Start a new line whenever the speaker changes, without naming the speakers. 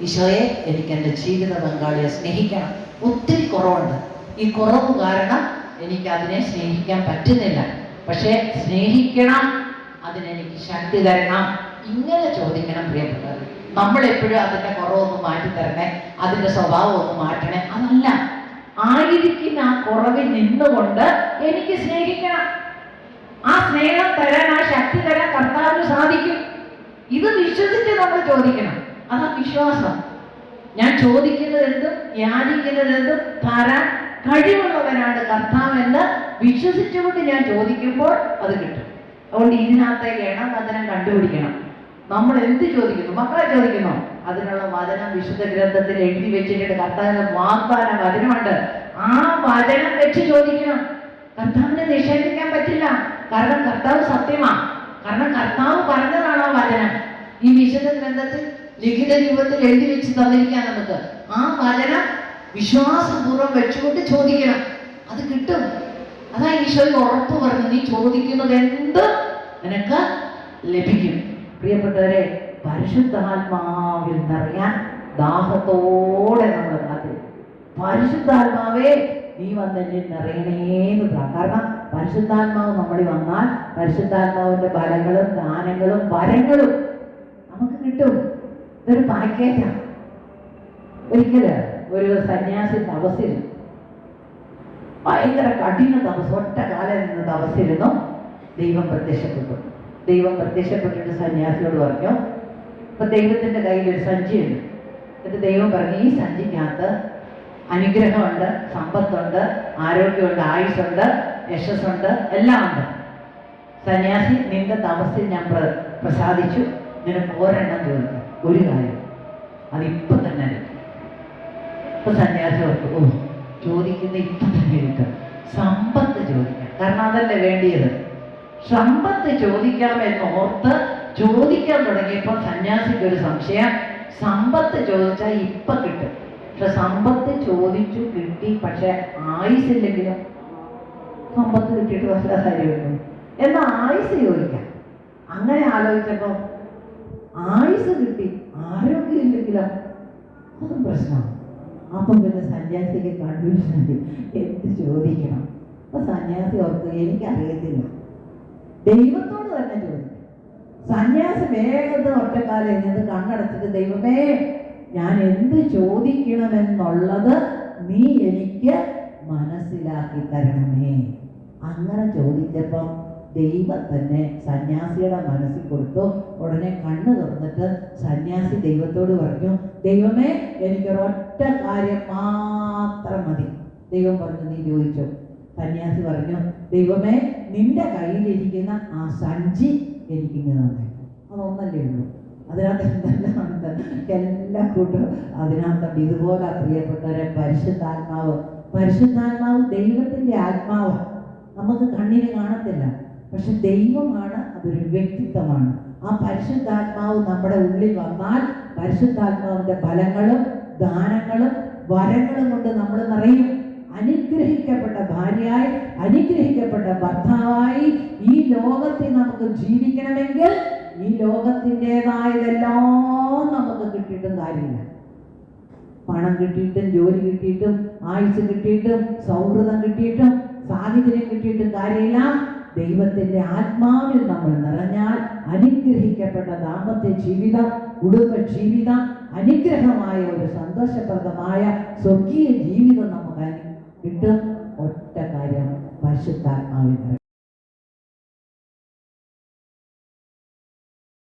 ഈശോയെ എനിക്ക് എന്റെ ജീവിത പങ്കാളിയെ സ്നേഹിക്കണം. ഒത്തിരി കുറവുണ്ട്. ഈ കുറവ് കാരണം എനിക്ക് അതിനെ സ്നേഹിക്കാൻ പറ്റുന്നില്ല. പക്ഷേ സ്നേഹിക്കണം അതിനെനിക്ക് ശക്തി തരണം. ഇങ്ങനെ ചോദിക്കണം പ്രിയപ്പെട്ടത് നമ്മളെപ്പോഴും അതിന്റെ കുറവൊന്ന് മാറ്റി തരണേ അതിന്റെ സ്വഭാവം ഒന്ന് മാറ്റണേ. അതല്ല ആയിരിക്കുന്ന ആ കുറവിൽ നിന്നുകൊണ്ട് എനിക്ക് സ്നേഹിക്കണം. ആ സ്നേഹം തരാൻ ആ ശക്തി തരാൻ കർത്താവിന് സാധിക്കും. ഇത് വിശ്വസിച്ച് നമ്മൾ ചോദിക്കണം. അതാ വിശ്വാസം. ഞാൻ ചോദിക്കുന്നത് എന്തും യാചിക്കുന്നത് എന്തും തരാൻ കഴിവുള്ളവനാണ് കർത്താവ് എന്ന് വിശ്വസിച്ചുകൊണ്ട് ഞാൻ ചോദിക്കുമ്പോൾ അത് കിട്ടും. അതുകൊണ്ട് ഇതിനകത്തേക്ക് ഇണവചനം കണ്ടുപിടിക്കണം. നമ്മൾ എന്ത് ചോദിക്കുന്നു? മക്കളെ ചോദിക്കുന്നു. അതിനുള്ള വചനം വിശുദ്ധ ഗ്രന്ഥത്തിൽ എഴുതി വെച്ചിട്ടുണ്ട്. കർത്താവിന്റെ വാഗ്ദാന വചനമുണ്ട്. ആ വചനം വെച്ച് ചോദിക്കണം. കർത്താവിനെ നിഷേധിക്കാൻ പറ്റില്ല. കാരണം കർത്താവ് സത്യമാണ് കാരണം കർത്താവ് പറഞ്ഞതാണ് ആ വചനം. ഈ വിശുദ്ധ ഗ്രന്ഥത്തിൽ ലിഖിത രൂപത്തിൽ എഴുതി വെച്ച് തന്നിരിക്കാം നമുക്ക് ആ വചനം വിശ്വാസപൂർവം വെച്ചുകൊണ്ട് ചോദിക്കണം. അത് കിട്ടും. അതാ ഈശോയെ ഉറപ്പ് പറഞ്ഞു നീ ചോദിക്കുന്നത് എന്ത് നിനക്ക് ലഭിക്കും. പ്രിയപ്പെട്ടവരെ പരിശുദ്ധാത്മാവിൽ നിറയാൻ ദാഹത്തോടെ നമ്മൾ കാത്തി പരിശുദ്ധാത്മാവേ നീ വന്ന് എന്നിൽ നിറയണേന്ന് കാരണം പരിശുദ്ധാത്മാവ് നമ്മളിൽ വന്നാൽ പരിശുദ്ധാത്മാവിന്റെ ബലങ്ങളും ദാനങ്ങളും വരങ്ങളും നമുക്ക് കിട്ടും. ഇതൊരു പാക്കേജാണ് ഒരിക്കൽ ഒരു സന്യാസി തപസ്സിരുന്നു. ഭയങ്കര കഠിന തപസ് ഒറ്റ കാലം നിന്ന് തപസ്സിരുന്നു. ദൈവം പ്രത്യക്ഷപ്പെട്ടു. ദൈവം പ്രത്യക്ഷപ്പെട്ടിട്ട് സന്യാസിയോട് പറഞ്ഞു ഇപ്പൊ ദൈവത്തിന്റെ കയ്യിൽ ഒരു സഞ്ചിയുണ്ട്. എന്നിട്ട് ദൈവം പറഞ്ഞു ഈ സഞ്ചിക്കകത്ത് അനുഗ്രഹമുണ്ട് സമ്പത്തുണ്ട് ആരോഗ്യമുണ്ട് ആയുസ്സുണ്ട് യശസ്സുണ്ട് എല്ലാം ഉണ്ട് സന്യാസി നിന്റെ തപസ്സിൽ ഞാൻ പ്രസാദിച്ചു. നിനക്ക് ഒരെണ്ണം ചോദിക്കും. ഒരു കാര്യം. അതിപ്പം തന്നെ എടുക്കും ഇപ്പൊ സന്യാസി ഓർത്തു ഓ ചോദിക്കുന്ന ഇപ്പൊ തന്നെ എടുക്കാം സമ്പത്ത് ചോദിക്കാം. കാരണം അതല്ലേ വേണ്ടിയത്? സമ്പത്ത് ചോദിക്കാമെന്ന് ഓർത്ത് ചോദിക്കാൻ തുടങ്ങിയപ്പോൾ സന്യാസിക്ക് ഒരു സംശയം. സമ്പത്ത് ചോദിച്ചാൽ ഇപ്പൊ കിട്ടും. പക്ഷെ സമ്പത്ത് ചോദിച്ചു കിട്ടി പക്ഷെ ആയുസില്ലെങ്കിലും സമ്പത്ത് കിട്ടിയിട്ട് വല്ല വരുന്നു എന്നാൽ ആയുസ് ചോദിക്കാം. അങ്ങനെ ആലോചിച്ചപ്പോൾ ആയുസ് കിട്ടി. ആരോഗ്യം ഇല്ലെങ്കിലോ? അതും പ്രശ്നമാണ്. അപ്പം പിന്നെ സന്യാസിക്ക് കൺഫ്യൂഷൻ എന്ത് ചോദിക്കണം? അപ്പൊ സന്യാസി ഓർക്കുക എനിക്ക് എനിക്കറിയത്തില്ല. ദൈവത്തോട് തന്നെ ചോദിക്കും. സന്യാസി വേഗത ഒറ്റക്കാലം എന്നത് കണ്ണടച്ചിട്ട് ദൈവമേ ഞാൻ എന്ത് ചോദിക്കണമെന്നുള്ളത് നീ എനിക്ക് മനസ്സിലാക്കി തരണമേ. അങ്ങനെ ചോദിച്ചപ്പം ദൈവം തന്നെ സന്യാസിയുടെ മനസ്സിൽ കൊടുത്തു. ഉടനെ കണ്ണ് തുറന്നിട്ട് സന്യാസി ദൈവത്തോട് പറഞ്ഞു ദൈവമേ എനിക്കൊരൊറ്റ കാര്യം മാത്രം മതി. ദൈവം പറഞ്ഞു നീ ചോദിച്ചു? സന്യാസി പറഞ്ഞു ദൈവമേ നിന്റെ കയ്യിലിരിക്കുന്ന ആ സഞ്ചി എനിക്കിങ്ങനെ തന്നെ അതൊന്നല്ലേ ഉള്ളൂ. അതിനകത്ത് എന്തെല്ലാം ഉണ്ട് എല്ലാ കൂട്ടും അതിനകത്തുണ്ട്. ഇതുപോലെ പ്രിയപ്പെട്ടവരെ പരിശുദ്ധാത്മാവ്. പരിശുദ്ധാത്മാവ് ദൈവത്തിന്റെ ആത്മാവ്. നമുക്ക് കണ്ണിന് കാണത്തില്ല. പക്ഷെ ദൈവമാണ് അതൊരു വ്യക്തിത്വമാണ്. ആ പരിശുദ്ധാത്മാവ് നമ്മുടെ ഉള്ളിൽ വന്നാൽ പരിശുദ്ധാത്മാവിന്റെ ഫലങ്ങളും ദാനങ്ങളും വരങ്ങളും കൊണ്ട് നമ്മൾ നിറയും. അനുഗ്രഹിക്കപ്പെട്ട ഭാര്യയായി അനുഗ്രഹിക്കപ്പെട്ട ഭർത്താവായി ഈ ലോകത്തിൽ നമുക്ക് ജീവിക്കണമെങ്കിൽ ഈ ലോകത്തിന്റെതായതെല്ലാം നമുക്ക് കിട്ടിയിട്ടും കാര്യമില്ല. പണം കിട്ടിയിട്ടും ജോലി കിട്ടിയിട്ടും ആയുസ് കിട്ടിയിട്ടും സൗഹൃദം കിട്ടിയിട്ടും സാഹചര്യം കിട്ടിയിട്ടും കാര്യമില്ല. ദൈവത്തിന്റെ ആത്മാവിൽ നമ്മൾ നിറഞ്ഞാൽ അനുഗ്രഹിക്കപ്പെട്ട ദാമ്പത്യ ജീവിതം കുടുംബ ജീവിതം അനുഗ്രഹമായ ഒരു സന്തോഷപ്രദമായ സ്വർഗീയ ജീവിതം നമുക്ക് കിട്ടും. ഒറ്റ കാര്യം പരിശുദ്ധാത്മാവിൽ